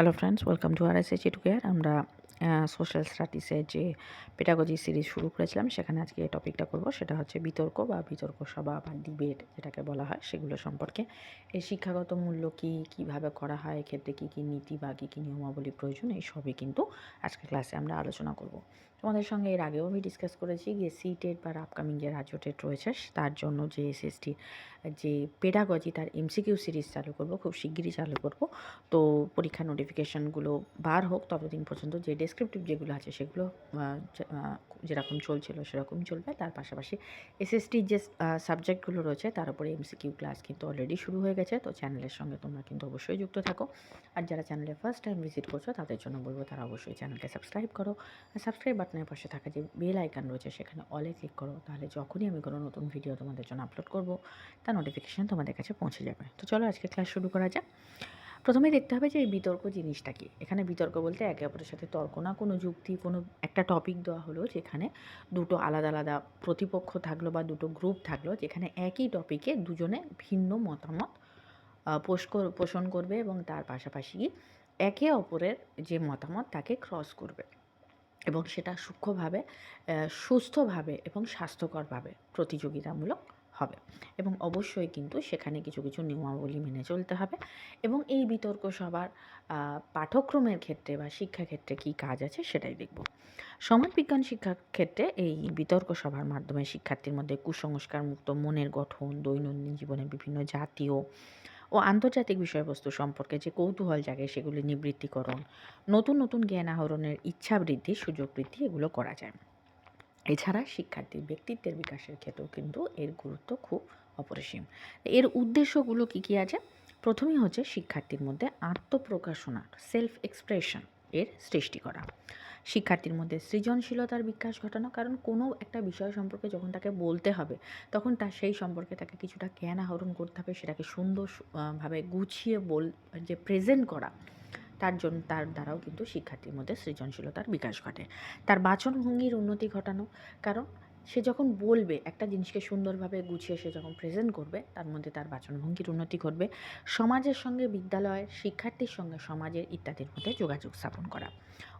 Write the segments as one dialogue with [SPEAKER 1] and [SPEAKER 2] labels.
[SPEAKER 1] Hello friends welcome to R S H care আমরা social স্টাডিসের যে পেটাগজি সিরিজ শুরু করেছিলাম, সেখানে আজকে টপিকটা করব। সেটা হচ্ছে বিতর্ক বা বিতর্ক সভা বা ডিবেট যেটাকে বলা হয় সেগুলো সম্পর্কে। এই শিক্ষাগত মূল্য কী, কীভাবে করা হয় এক্ষেত্রে কী কী নীতি বা কী কী নিয়মাবলী প্রয়োজন, এই সবই কিন্তু আজকে ক্লাসে আমরা আলোচনা করব। তোমাদের সঙ্গে এর আগেও আমি ডিসকাস করেছি যে সি টেট বা আপকামিং যে রাজ্য টেট রয়েছে, তার জন্য যে এসএসটি যে পেডাগজি তার এমসিকিউ সিরিজ চালু করব, খুব শিগগিরই চালু করব। তো পরীক্ষা নোটিফিকেশানগুলো বার হোক, ততদিন পর্যন্ত যে ডেসক্রিপটিভ যেগুলো আছে সেগুলো যেরকম চলছিল সেরকমই চলবে। তার পাশাপাশি এসএসটির যে সাবজেক্টগুলো রয়েছে, তার উপরে এমসিকিউ ক্লাস কিন্তু অলরেডি শুরু হয়ে গেছে। তো চ্যানেলের সঙ্গে তোমরা কিন্তু অবশ্যই যুক্ত থাকো। আর যারা চ্যানেলে ফার্স্ট টাইম ভিজিট করছ, তাদের জন্য বলব তারা অবশ্যই চ্যানেলকে সাবস্ক্রাইব করো। আর সাবস্ক্রাইব বাটনের পাশে থাকা যে বেল আইকন রয়েছে, সেখানে অলে ক্লিক করো। তাহলে যখনই আমি কোনো নতুন ভিডিও তোমাদের জন্য আপলোড করব, তার নোটিফিকেশান তোমাদের কাছে পৌঁছে যাবে। তো চলো আজকে ক্লাস শুরু করা যাক। প্রথমে দেখতে হবে যে এই বিতর্ক জিনিসটা কি। এখানে বিতর্ক বলতে একে অপরের সাথে তর্ক না, কোনো যুক্তি, কোনো একটা টপিক দেওয়া হলো যেখানে দুটো আলাদা আলাদা প্রতিপক্ষ থাকল বা দুটো গ্রুপ থাকল যেখানে একই টপিকে দুজনে ভিন্ন মতামত পোষ পোষণ করবে এবং তার পাশাপাশি একে অপরের যে মতামত তাকে ক্রস করবে এবং সেটা সূক্ষ্মভাবে সুস্থভাবে এবং স্বাস্থ্যকরভাবে প্রতিযোগিতামূলক হবে। এবং অবশ্যই কিন্তু সেখানে কিছু কিছু নিয়মাবলী মেনে চলতে হবে। এবং এই বিতর্ক সবার পাঠ্যক্রমের ক্ষেত্রে বা শিক্ষাক্ষেত্রে কী কাজ আছে সেটাই দেখব। সমাজবিজ্ঞান শিক্ষা ক্ষেত্রে এই বিতর্ক সভার মাধ্যমে শিক্ষার্থীর মধ্যে কুসংস্কার মুক্ত মনের গঠন, দৈনন্দিন জীবনে বিভিন্ন জাতীয় ও আন্তর্জাতিক বিষয়বস্তু সম্পর্কে যে কৌতূহল জাগে সেগুলি নিবৃত্তিকরণ, নতুন নতুন জ্ঞান আহরণের ইচ্ছা বৃদ্ধি, সুযোগ বৃদ্ধি এগুলো করা যায়। এছাড়া শিক্ষার্থীর ব্যক্তিত্বের বিকাশের ক্ষেত্রেও কিন্তু এর গুরুত্ব খুব অপরিসীম। এর উদ্দেশ্যগুলো কী কী আছে? প্রথমেই হচ্ছে শিক্ষার্থীর মধ্যে আত্মপ্রকাশনা সেলফ এক্সপ্রেশন এর সৃষ্টি করা। শিক্ষার্থীর মধ্যে সৃজনশীলতার বিকাশ ঘটানো, কারণ কোনো একটা বিষয় সম্পর্কে যখন তাকে বলতে হবে, তখন তার সেই সম্পর্কে তাকে কিছুটা জ্ঞান আহরণ করতে হবে, সেটাকে সুন্দরভাবে গুছিয়ে বল, যে প্রেজেন্ট করা। তার জন্য তার দ্বারাও কিন্তু শিক্ষার্থীর মধ্যে সৃজনশীলতার বিকাশ ঘটে। তার বাচনভঙ্গির উন্নতি ঘটানো, কারণ সে যখন বলবে, একটা জিনিসকে সুন্দরভাবে গুছিয়ে সে যখন প্রেজেন্ট করবে, তার মধ্যে তার বাচনভঙ্গির উন্নতি ঘটবে। সমাজের সঙ্গে বিদ্যালয়ের শিক্ষার্থীর সঙ্গে সমাজের ইত্যাদির মধ্যে যোগাযোগ স্থাপন করা।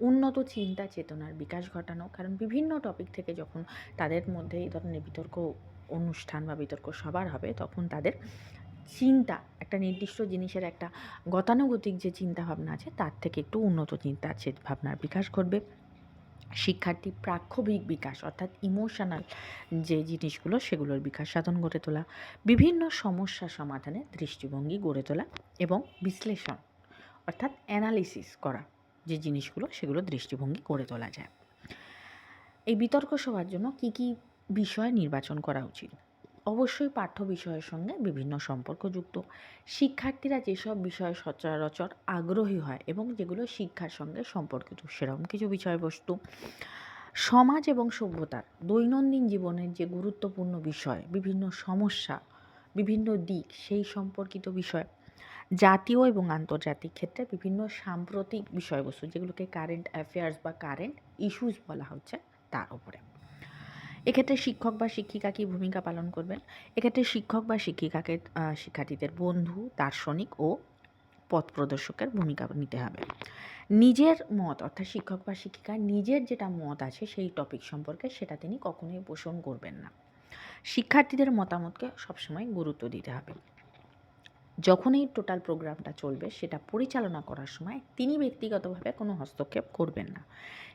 [SPEAKER 1] উন্নত চিন্তা চেতনার বিকাশ ঘটানো, কারণ বিভিন্ন টপিক থেকে যখন তাদের মধ্যে এই ধরনের বিতর্ক অনুষ্ঠান বা বিতর্ক সবার হবে, তখন তাদের চিন্তা, একটা নির্দিষ্ট জিনিসের একটা গতানুগতিক যে চিন্তা ভাবনা আছে, তার থেকে একটু উন্নত চিন্তা আছে ভাবনার বিকাশ ঘটবে। শিক্ষার্থী প্রাক্ষবিক বিকাশ, অর্থাৎ ইমোশনাল যে জিনিসগুলো, সেগুলোর বিকাশ সাধন গড়ে তোলা, বিভিন্ন সমস্যা সমাধানে দৃষ্টিভঙ্গি গড়ে তোলা এবং বিশ্লেষণ, অর্থাৎ অ্যানালিসিস করা যে জিনিসগুলো, সেগুলো দৃষ্টিভঙ্গি গড়ে তোলা যায়। এই বিতর্ক সভার জন্য কী কী বিষয় নির্বাচন করা উচিত? অবশ্যই পাঠ্য বিষয়ের সঙ্গে বিভিন্ন সম্পর্কযুক্ত শিক্ষার্থীরা যেসব বিষয়ে সচরাচর আগ্রহী হয় এবং যেগুলো শিক্ষার সঙ্গে সম্পর্কিত সেরকম কিছু বিষয়বস্তু। সমাজ এবং সভ্যতার দৈনন্দিন জীবনের যে গুরুত্বপূর্ণ বিষয়, বিভিন্ন সমস্যা, বিভিন্ন দিক সেই সম্পর্কিত বিষয়, জাতীয় এবং আন্তর্জাতিক ক্ষেত্রে বিভিন্ন সাম্প্রতিক বিষয়বস্তু যেগুলোকে কারেন্ট অ্যাফেয়ার্স বা কারেন্ট ইস্যুস বলা হচ্ছে তার উপরে। এক্ষেত্রে শিক্ষক বা শিক্ষিকা কী ভূমিকা পালন করবেন? এক্ষেত্রে শিক্ষক বা শিক্ষিকাকে শিক্ষার্থীদের বন্ধু, দার্শনিক ও পথ প্রদর্শকের ভূমিকা নিতে হবে। নিজের মত, অর্থাৎ শিক্ষক বা শিক্ষিকা নিজের যেটা মত আছে সেই টপিক সম্পর্কে সেটা তিনি কখনোই পোষণ করবেন না। শিক্ষার্থীদের মতামতকে সবসময় গুরুত্ব দিতে হবে। যখন এই টোটাল প্রোগ্রামটা চলবে, সেটা পরিচালনা করার সময় তিনি ব্যক্তিগতভাবে কোনো হস্তক্ষেপ করবেন না।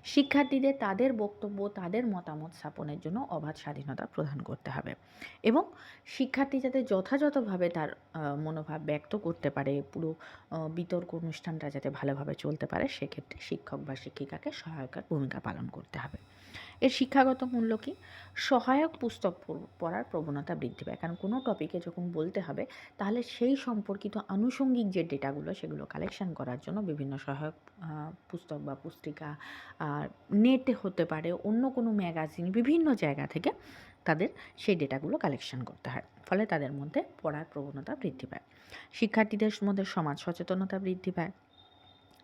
[SPEAKER 1] শিক্ষার্থীদের তাদের বক্তব্য, তাদের মতামত স্থাপনের জন্য অবাধ স্বাধীনতা প্রদান করতে হবে এবং শিক্ষার্থী যাতে যথাযথভাবে তার মনোভাব ব্যক্ত করতে পারে, পুরো বিতর্ক অনুষ্ঠানটা যাতে ভালোভাবে চলতে পারে, সেক্ষেত্রে শিক্ষক বা শিক্ষিকাকে সহায়কার ভূমিকা পালন করতে হবে। এর শিক্ষাগত মূল্য কী? সহায়ক পুস্তক পড়ার প্রবণতা বৃদ্ধি পায়। কারণ কোনো টপিকে যখন বলতে হবে, তাহলে সেই সম্পর্কিত আনুষঙ্গিক যে ডেটাগুলো, সেগুলো কালেকশান করার জন্য বিভিন্ন সহায়ক পুস্তক বা পুস্তিকা নেটে হতে পারে, অন্য কোনো ম্যাগাজিন বিভিন্ন জায়গা থেকে তাদের সেই ডেটাগুলো কালেকশন করতে হয়। ফলে তাদের মধ্যে পড়ার প্রবণতা বৃদ্ধি পায়। শিক্ষার্থীদের মধ্যে সমাজ সচেতনতা বৃদ্ধি পায়।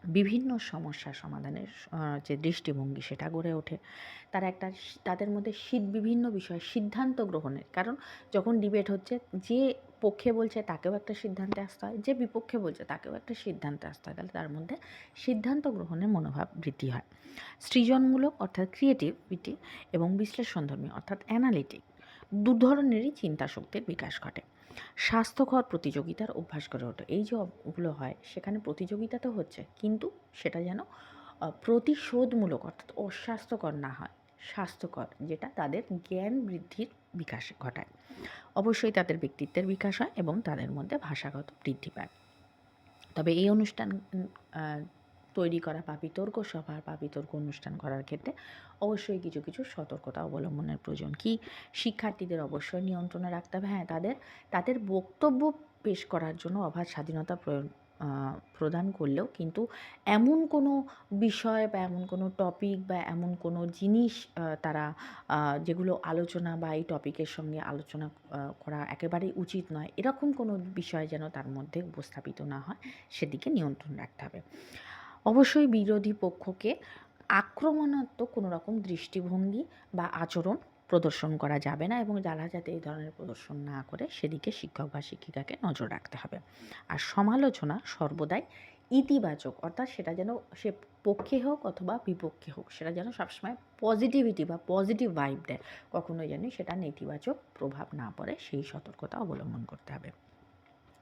[SPEAKER 1] বিভিন্ন সমস্যা সমাধানের যে দৃষ্টিভঙ্গি সেটা গড়ে ওঠে। তারা একটা তাদের মধ্যে শীত বিভিন্ন বিষয়ে সিদ্ধান্ত গ্রহণের। কারণ যখন ডিবেট হচ্ছে, যে পক্ষে বলছে তাকেও একটা সিদ্ধান্তে আসতে হয়, যে বিপক্ষে বলছে তাকেও একটা সিদ্ধান্তে আসতে হয়। তাহলে তার মধ্যে সিদ্ধান্ত গ্রহণের মনোভাব বৃদ্ধি হয়। সৃজনমূলক অর্থাৎ ক্রিয়েটিভিটি এবং বিশ্লেষণধর্মী অর্থাৎ অ্যানালিটিক দু ধরনেরই চিন্তা শক্তির বিকাশ ঘটে। স্বাস্থ্যকর প্রতিযোগিতার অভ্যাস গড়ে ওঠে। এই যে অগুলো হয়, সেখানে প্রতিযোগিতা তো হচ্ছে, কিন্তু সেটা যেন প্রতিশোধমূলক অর্থাৎ অস্বাস্থ্যকর না হয়, স্বাস্থ্যকর, যেটা তাদের জ্ঞান বৃদ্ধির বিকাশ ঘটায়। অবশ্যই তাদের ব্যক্তিত্বের বিকাশ হয় এবং তাদের মধ্যে ভাষাগত বৃদ্ধি পায়। তবে এই অনুষ্ঠান তৈরি করা বা বিতর্ক সভা বা বিতর্ক অনুষ্ঠান করার ক্ষেত্রে অবশ্যই কিছু কিছু সতর্কতা অবলম্বনের প্রয়োজন। কি? শিক্ষার্থীদের অবশ্যই নিয়ন্ত্রণে রাখতে হবে। হ্যাঁ তাদের তাদের বক্তব্য পেশ করার জন্য অবাধ স্বাধীনতা প্রয়োগ প্রদান করলেও কিন্তু এমন কোনো বিষয় বা এমন কোনো টপিক বা এমন কোনো জিনিস তারা যেগুলো আলোচনা বা এই টপিকের সঙ্গে আলোচনা করা একেবারেই উচিত নয়। এরকম কোনো বিষয় যেন তার মধ্যে উপস্থাপিত না হয়, সেদিকে নিয়ন্ত্রণ রাখতে হবে। অবশ্যই বিরোধী পক্ষকে আক্রমণাত্মক কোনো রকম দৃষ্টিভঙ্গি বা আচরণ প্রদর্শন করা যাবে না এবং যারা যাতে এই ধরনের প্রদর্শন না করে সেদিকে শিক্ষক বা শিক্ষিকাকে নজর রাখতে হবে। আর সমালোচনা সর্বদাই ইতিবাচক, অর্থাৎ সেটা যেন সে পক্ষে হোক অথবা বিপক্ষে হোক, সেটা যেন সবসময় পজিটিভিটি বা পজিটিভ ভাইব দেয়। কখনোই যেন সেটা নেতিবাচক প্রভাব না পড়ে, সেই সতর্কতা অবলম্বন করতে হবে।